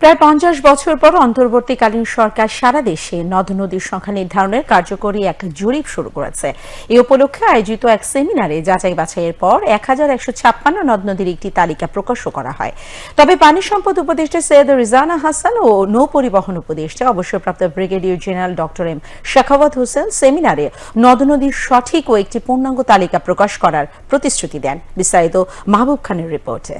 প্রায় পঞ্চাশ বছর পর অন্তর্বর্তীকালীন সরকার সারা দেশে নদ নদীর সংখ্যা নির্ধারণের কার্যকরী এক জরিপ শুরু করেছে। এই উপলক্ষে আয়োজিত এক সেমিনারে যাচাই বাছাইয়ের পর এক হাজার একশো ছাপ্পান্ন নদ নদীর একটি তালিকা প্রকাশ করা হয়। তবে পানি সম্পদ উপদেষ্টা সৈয়দ রিজানা হাসান ও নৌ পরিবহন উপদেষ্টা, অবসরপ্রাপ্ত brigadier general doctor M Shakhawat Hossain সেমিনারে নদ নদীর সঠিক ও একটি পূর্ণাঙ্গ তালিকা প্রকাশ করার প্রতিশ্রুতি দেন। বিস্তারিত মাহবুব খানের রিপোর্টে।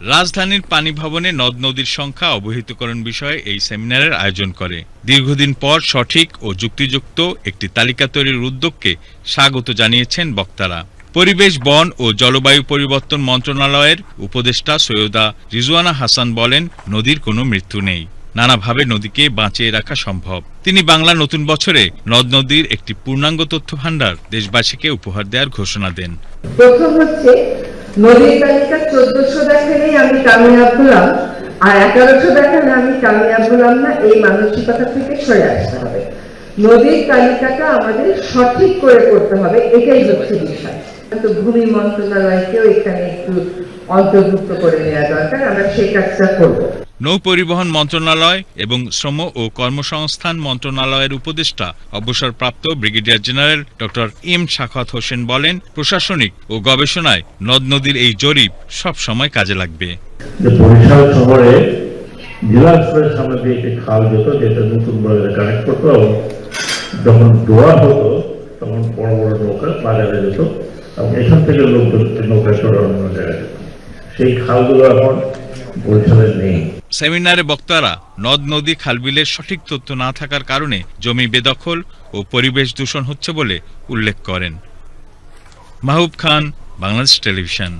রাজধানীর পানি ভবনে নদ নদীর সংখ্যা অবহিতকরণ বিষয়ে এই সেমিনারের আয়োজন করে। দীর্ঘদিন পর সঠিক ও যুক্তিযুক্ত একটি তালিকা তৈরির উদ্যোগকে স্বাগত জানিয়েছেন বক্তারা। পরিবেশ, বন ও জলবায়ু পরিবর্তন মন্ত্রণালয়ের উপদেষ্টা সৈয়দা রিজওয়ানা হাসান বলেন, নদীর কোনো মৃত্যু নেই। নানাভাবে নদীকে বাঁচিয়ে রাখা সম্ভব। তিনি বাংলা নতুন বছরে নদ নদীর একটি পূর্ণাঙ্গ তথ্য ভাণ্ডার দেশবাসীকে উপহার দেওয়ার ঘোষণা দেন। প্রথম হচ্ছে নদীর তালিকা চোদ্দশো দেখালেই আমি কামিয়াব হলাম আর এগারোশো দেখালে আমি কামিয়াব হলাম না, এই মানসিকতা থেকে সরে আসতে হবে। নদীর তালিকাটা আমাদের সঠিক করে করতে হবে, এটাই হচ্ছে বিষয়। তো ভূমি মন্ত্রণালয়কেও এখানে একটু অন্তর্ভুক্ত করে নেওয়া দরকার, আমরা সেই কাজটা করব। নৌ পরিবহন মন্ত্রণালয় এবং শ্রম ও কর্মসংস্থান মন্ত্রণালয়ের উপদেষ্টা অবসরপ্রাপ্ত ব্রিগেডিয়ার জেনারেল ডক্টর এম শাখাত হোসেন বলেন, প্রশাসনিক ও গবেষণায় নদ নদীর এই জরিপ সব সময় কাজে লাগবে। যখন হতো, তখন বড় বড় নৌকা বাজারে যেত, এবং এখান থেকে লোকজন নৌকা সেই খালগুলো এখন বরিশালে নেই। সেমিনারে বক্তারা নদ নদী খালবিলের সঠিক তথ্য না থাকার কারণে জমি বেদখল ও পরিবেশ দূষণ হচ্ছে বলে উল্লেখ করেন। মাহবুব খান, বাংলাদেশ টেলিভিশন।